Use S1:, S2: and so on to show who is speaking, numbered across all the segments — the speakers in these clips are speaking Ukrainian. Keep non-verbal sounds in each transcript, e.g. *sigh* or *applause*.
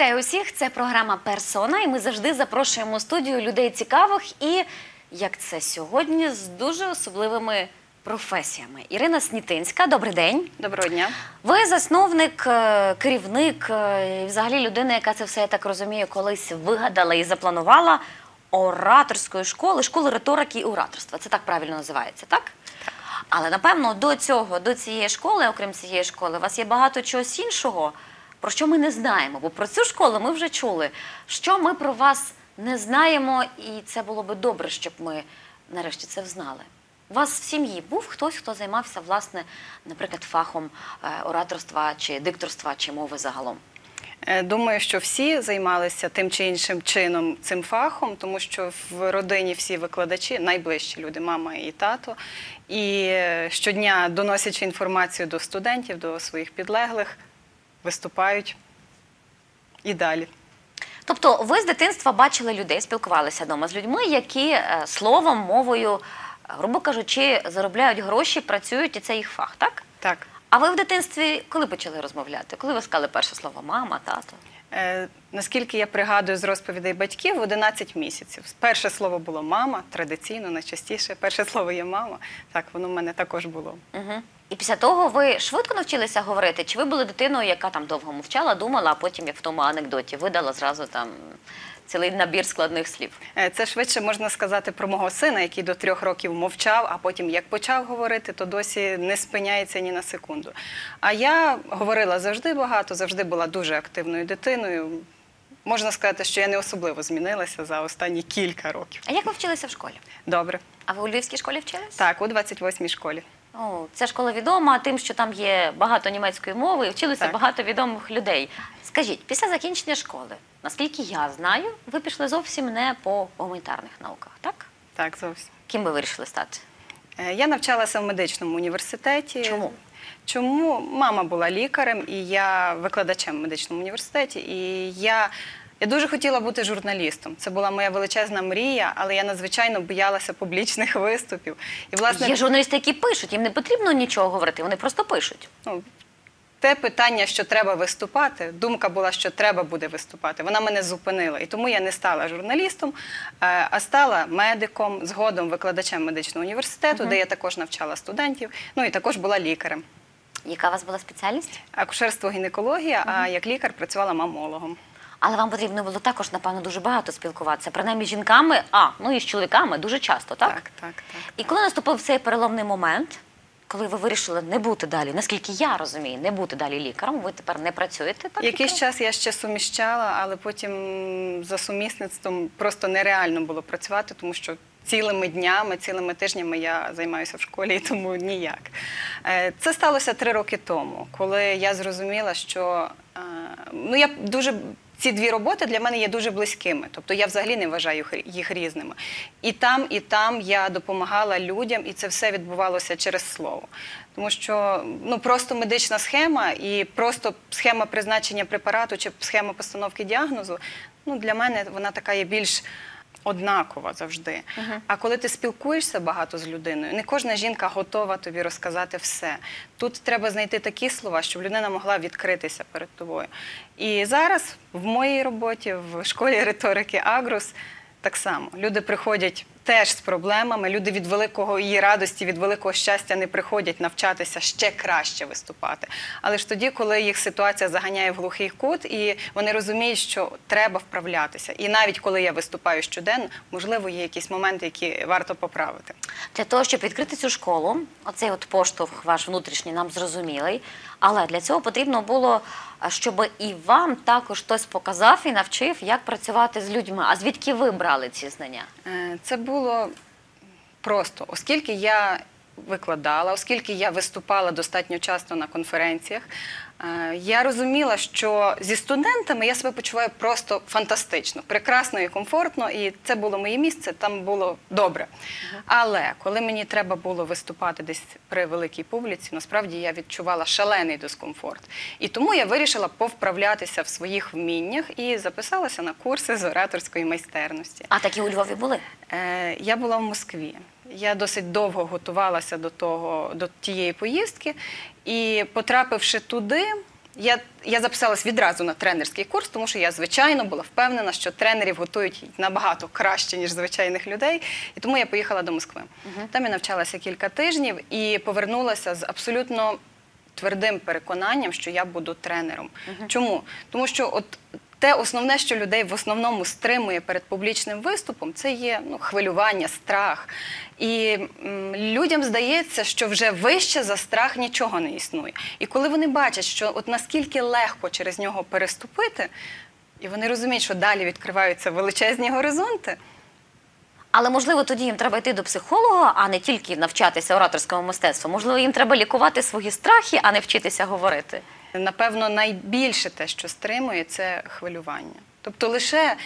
S1: Вітаю усіх! Це програма Персона, і ми завжди запрошуємо у студію людей цікавих і, як це сьогодні, з дуже особливими професіями. Ірина Снітинська, добрий день.
S2: Доброго дня.
S1: Ви засновник, е, керівник, е, і взагалі людина, яка це все, я так розумію, колись вигадала і запланувала ораторської школи, школи риторики і ораторства. Це так правильно називається, так? Але напевно до цього, до цієї школи, окрім цієї школи, у вас є багато чогось іншого, про що ми не знаємо. Бо про цю школу ми вже чули. Що ми про вас не знаємо, і це було би добре, щоб ми нарешті це взнали. У вас в сім'ї був хтось, хто займався, власне, наприклад, фахом е, ораторства чи дикторства чи мови загалом?
S2: Е, Думаю, що всі займалися тим чи іншим чином цим фахом, тому що в родині всі викладачі, найближчі люди, мама і тато, і е, щодня доносячи інформацію до студентів, до своїх підлеглих, виступають і далі.
S1: Тобто, ви з дитинства бачили людей, спілкувалися вдома з людьми, які е, словом, мовою, е, грубо кажучи, заробляють гроші, працюють, і це їх фах, так?
S2: Так.
S1: А ви в дитинстві коли почали розмовляти? Коли ви сказали перше слово мама, тато?
S2: Е, наскільки я пригадую з розповідей батьків, в 11 місяців. Перше слово було мама, традиційно, найчастіше. Перше слово є мама. Так, воно в мене також було.
S1: Угу. І після того ви швидко навчилися говорити? Чи ви були дитиною, яка там довго мовчала, думала, а потім, як в тому анекдоті, видала зразу там цілий набір складних слів?
S2: Е, Це швидше можна сказати про мого сина, який до трьох років мовчав, а потім як почав говорити, то досі не спиняється ні на секунду. А я говорила завжди багато, завжди була дуже активною дитиною. Можна сказати, що я не особливо змінилася за останні кілька років.
S1: А як ви вчилися в школі?
S2: Добре.
S1: А ви у Львівській школі вчились?
S2: Так, у 28-й школі.
S1: О, ця школа відома тим, що там є багато німецької мови і вчилися
S2: Так.
S1: багато відомих людей. Скажіть, після закінчення школи, наскільки я знаю, ви пішли зовсім не по гуманітарних науках, так?
S2: Так, зовсім.
S1: Ким ви вирішили стати?
S2: Е, Я навчалася в медичному університеті.
S1: Чому?
S2: Чому мама була лікарем, і я викладачем в медичному університеті. І я, я дуже хотіла бути журналістом. Це була моя величезна мрія, але я надзвичайно боялася публічних *laughs* виступів. І власне
S1: Є журналісти, які пишуть, їм не потрібно нічого говорити, вони просто пишуть.
S2: ну, те питання, що треба виступати, думка була, що треба буде виступати. Вона мене зупинила. І тому я не стала журналістом, е, а стала медиком, згодом викладачем медичного університету, де я також навчала студентів. Ну і також була лікарем.
S1: Яка у вас була спеціальність?
S2: Акушерство гінекологія, а як лікар працювала мамологом.
S1: Але вам потрібно було також, напевно, дуже багато спілкуватися. Принаймні з жінками, а ну і з чоловіками дуже часто, так?
S2: так, так. так.
S1: І коли наступив цей переломний момент, коли ви вирішили не бути далі, наскільки я розумію, не бути далі лікарем, ви тепер не працюєте так?
S2: Якийсь
S1: лікарем?
S2: час я ще суміщала, але потім за сумісництвом просто нереально було працювати, тому що цілими днями, цілими тижнями я займаюся в школі, і *laughs* тому ніяк. Е, Це сталося три роки тому, коли я зрозуміла, що е, ну я дуже. Ці дві роботи для мене є дуже близькими, тобто я взагалі не вважаю їх- різними. І там, і там я допомагала людям, і це все відбувалося через слово. Тому що ну просто медична схема і просто схема призначення препарату чи схема постановки діагнозу, ну для мене вона така є більш однакова завжди. А коли ти спілкуєшся багато з людиною, не кожна жінка готова тобі розказати все. Тут треба знайти такі слова, щоб людина могла відкритися перед тобою. І зараз в моїй роботі в школі риторики Агрус так само. Люди приходять теж з проблемами. Люди від великого її радості, від великого щастя не приходять навчатися ще краще виступати. Але ж тоді, коли їх ситуація заганяє в глухий кут, і вони розуміють, що треба вправлятися. І навіть коли я виступаю щоденно, можливо, є якісь моменти, які варто поправити.
S1: Для того, щоб відкрити цю школу, оцей от поштовх ваш внутрішній нам зрозумілий. Але для цього потрібно було, щоб і вам також хтось показав і навчив, як працювати з людьми. А звідки ви брали ці знання?
S2: Е, Це було просто, оскільки я викладала, оскільки я виступала достатньо часто на конференціях, я розуміла, що зі студентами я себе почуваю просто фантастично, прекрасно і комфортно, і це було моє місце, там було добре. Але коли мені треба було виступати десь при великій публіці, насправді я відчувала шалений дискомфорт. І тому я вирішила повправлятися в своїх вміннях і записалася на курси з ораторської майстерності.
S1: А такі у Львові були?
S2: Е, Я була в Москві. Я досить довго готувалася до того, до тієї поїздки, і потрапивши туди, Я, я записалась відразу на тренерський курс, тому що я, звичайно, була впевнена, що тренерів готують набагато краще, ніж звичайних людей. І тому я поїхала до Москви. Там я навчалася кілька тижнів і повернулася з абсолютно твердим переконанням, що я буду тренером. Чому? Тому що от те основне, що людей в основному стримує перед публічним виступом, це є ну, хвилювання, страх. І м, людям здається, що вже вище за страх нічого не існує. І коли вони бачать, що от наскільки легко через нього переступити, і вони розуміють, що далі відкриваються величезні горизонти.
S1: Але можливо тоді їм треба йти до психолога, а не тільки навчатися ораторському мистецтву. Можливо, їм треба лікувати свої страхи, а не вчитися говорити.
S2: Напевно, найбільше те, що стримує, це хвилювання. Тобто, лише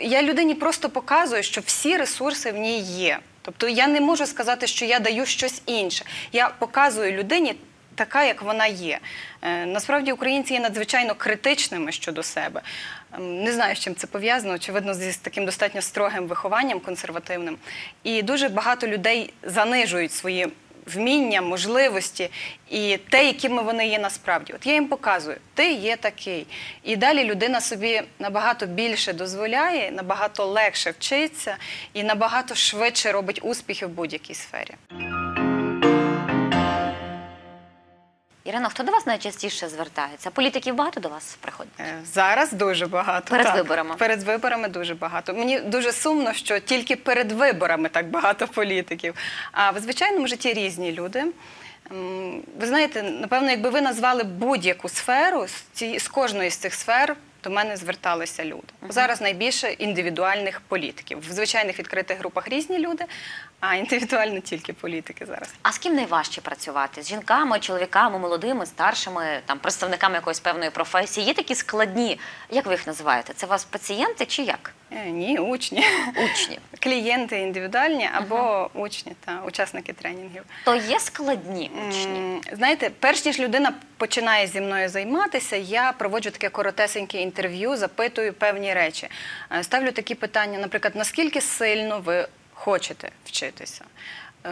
S2: я людині просто показую, що всі ресурси в ній є. Тобто я не можу сказати, що я даю щось інше. Я показую людині така, як вона є. Е, насправді українці є надзвичайно критичними щодо себе. Ем, Не знаю, з чим це пов'язано, очевидно, з таким достатньо строгим вихованням консервативним. І дуже багато людей занижують свої вміння, можливості і те, якими вони є насправді. От я їм показую, ти є такий. І далі людина собі набагато більше дозволяє, набагато легше вчиться і набагато швидше робить успіхи в будь-якій сфері.
S1: Ірино, хто до вас найчастіше звертається? Політиків багато до вас приходять?
S2: Е, Зараз дуже багато.
S1: Перед
S2: так.
S1: виборами.
S2: Перед виборами дуже багато. Мені дуже сумно, що тільки перед виборами так багато політиків. А в звичайному житті різні люди. Ви знаєте, напевно, якби ви назвали будь-яку сферу, з кожної з цих сфер до мене зверталися люди. Зараз найбільше індивідуальних політиків. В звичайних відкритих групах різні люди, а індивідуально тільки політики зараз.
S1: А з ким найважче працювати? З жінками, чоловіками, молодими, старшими, там представниками якоїсь певної професії? Є такі складні, як ви їх називаєте? Це у вас пацієнти чи як?
S2: Е, Ні, учні.
S1: Учні.
S2: Клієнти індивідуальні або учні та учасники тренінгів.
S1: То є складні учні.
S2: Знаєте, перш ніж людина починає зі мною займатися, я проводжу таке коротесеньке інтерв'ю, запитую певні речі. Е, Ставлю такі питання, наприклад, наскільки сильно ви хочете вчитися? Е,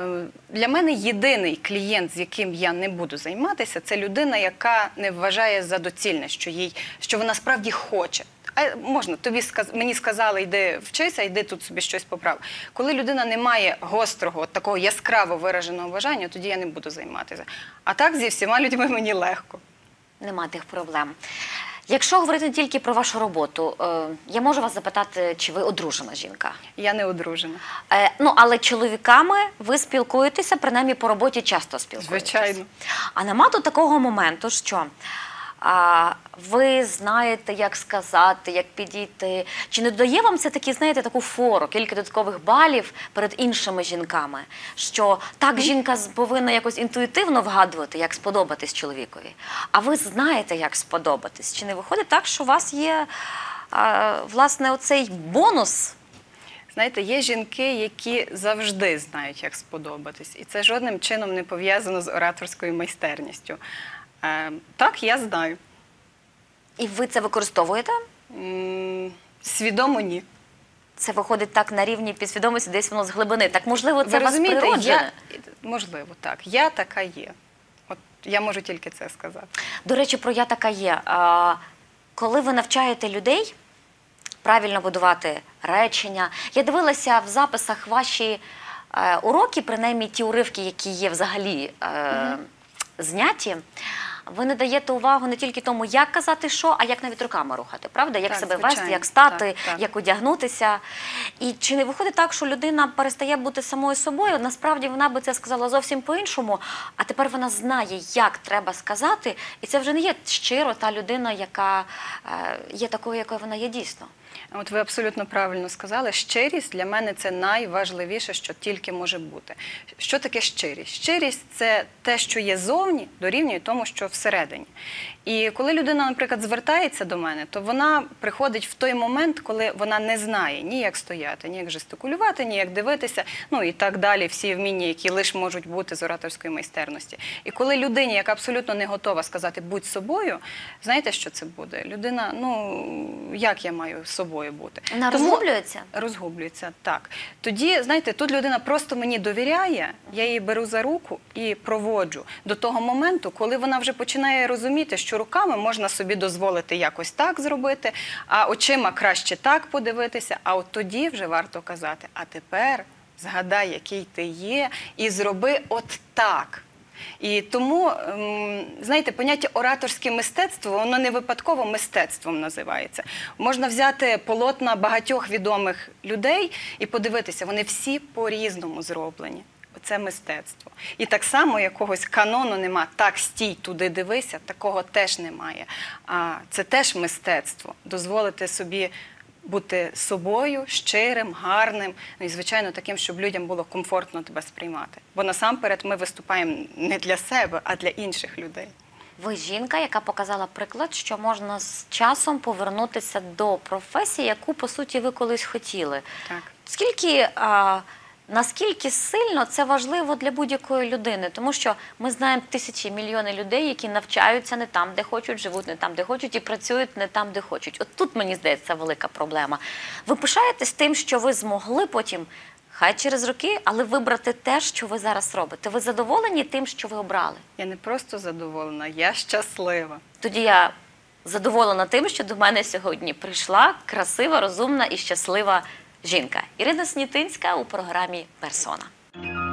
S2: Для мене єдиний клієнт, з яким я не буду займатися, це людина, яка не вважає за доцільне, що їй що вона справді хоче. А можна тобі сказ... мені сказали, йди вчися, йди тут собі щось поправ. Коли людина не має гострого, от такого яскраво вираженого бажання, тоді я не буду займатися. А так зі всіма людьми мені легко.
S1: Нема тих проблем. Якщо говорити тільки про вашу роботу, е, я можу вас запитати, чи ви одружена жінка?
S2: Я не одружена.
S1: Е, ну, але чоловіками ви спілкуєтеся, принаймні по роботі часто спілкуєтеся.
S2: Звичайно.
S1: А нема тут такого моменту, що а, ви знаєте, як сказати, як підійти. Чи не додає вам це такі, знаєте, таку фору, кілька додаткових балів перед іншими жінками? Що так жінка повинна якось інтуїтивно вгадувати, як сподобатись чоловікові. А ви знаєте, як сподобатись? Чи не виходить так, що у вас є а, власне оцей бонус?
S2: Знаєте, є жінки, які завжди знають, як сподобатись, і це жодним чином не пов'язано з ораторською майстерністю. Е, так, я знаю.
S1: І ви це використовуєте?
S2: М, Свідомо ні.
S1: Це виходить так на рівні підсвідомості, десь воно з глибини. Так можливо, це у вас природжене?
S2: я можливо, так. Я така є. От я можу тільки це сказати.
S1: До речі, про я така є. А, коли ви навчаєте людей правильно будувати речення, я дивилася в записах ваші е, уроки, принаймні ті уривки, які є взагалі е, зняті. Ви не даєте увагу не тільки тому, як казати що, а як навіть руками рухати, правда? Як
S2: Так,
S1: себе
S2: звичайно.
S1: вести, як стати,
S2: Так, так.
S1: як одягнутися. І чи не виходить так, що людина перестає бути самою собою? Насправді вона би це сказала зовсім по-іншому, а тепер вона знає, як треба сказати, і це вже не є щиро та людина, яка е, є такою, якою вона є дійсно.
S2: От ви абсолютно правильно сказали. Щирість для мене це найважливіше, що тільки може бути. Що таке щирість? Щирість це те, що є зовні, дорівнює тому, що всередині. І коли людина, наприклад, звертається до мене, то вона приходить в той момент, коли вона не знає ні як стояти, ні як жестикулювати, ні як дивитися, ну і так далі, всі вміння, які лише можуть бути з ораторської майстерності. І коли людині, яка абсолютно не готова сказати будь собою, знаєте, що це буде? Людина, ну як я маю з собою собою бути.
S1: Вона
S2: Тому-
S1: розгублюється?
S2: Розгублюється, так. Тоді, знаєте, тут людина просто мені довіряє, я її беру за руку і проводжу до того моменту, коли вона вже починає розуміти, що руками можна собі дозволити якось так зробити, а очима краще так подивитися. А от тоді вже варто казати: а тепер згадай, який ти є, і зроби от так. І тому, ем, знаєте, поняття ораторське мистецтво, воно не випадково мистецтвом називається. Можна взяти полотна багатьох відомих людей і подивитися, вони всі по-різному зроблені. Це мистецтво. І так само якогось канону нема. Так, стій туди дивися, такого теж немає. А це теж мистецтво. Дозволити собі бути собою, щирим, гарним, ну і звичайно таким, щоб людям було комфортно тебе сприймати. Бо насамперед ми виступаємо не для себе, а для інших людей.
S1: Ви жінка, яка показала приклад, що можна з часом повернутися до професії, яку по суті ви колись хотіли.
S2: Так.
S1: Скільки а, наскільки сильно це важливо для будь-якої людини? Тому що ми знаємо тисячі мільйони людей, які навчаються не там, де хочуть, живуть не там, де хочуть, і працюють не там, де хочуть. От тут мені здається велика проблема. Ви пишаєтесь тим, що ви змогли потім. Хай через роки, але вибрати те, що ви зараз робите. Ви задоволені тим, що ви обрали?
S2: Я не просто задоволена, я щаслива.
S1: Тоді я задоволена тим, що до мене сьогодні прийшла красива, розумна і щаслива жінка. Ірина Снітинська у програмі Персона.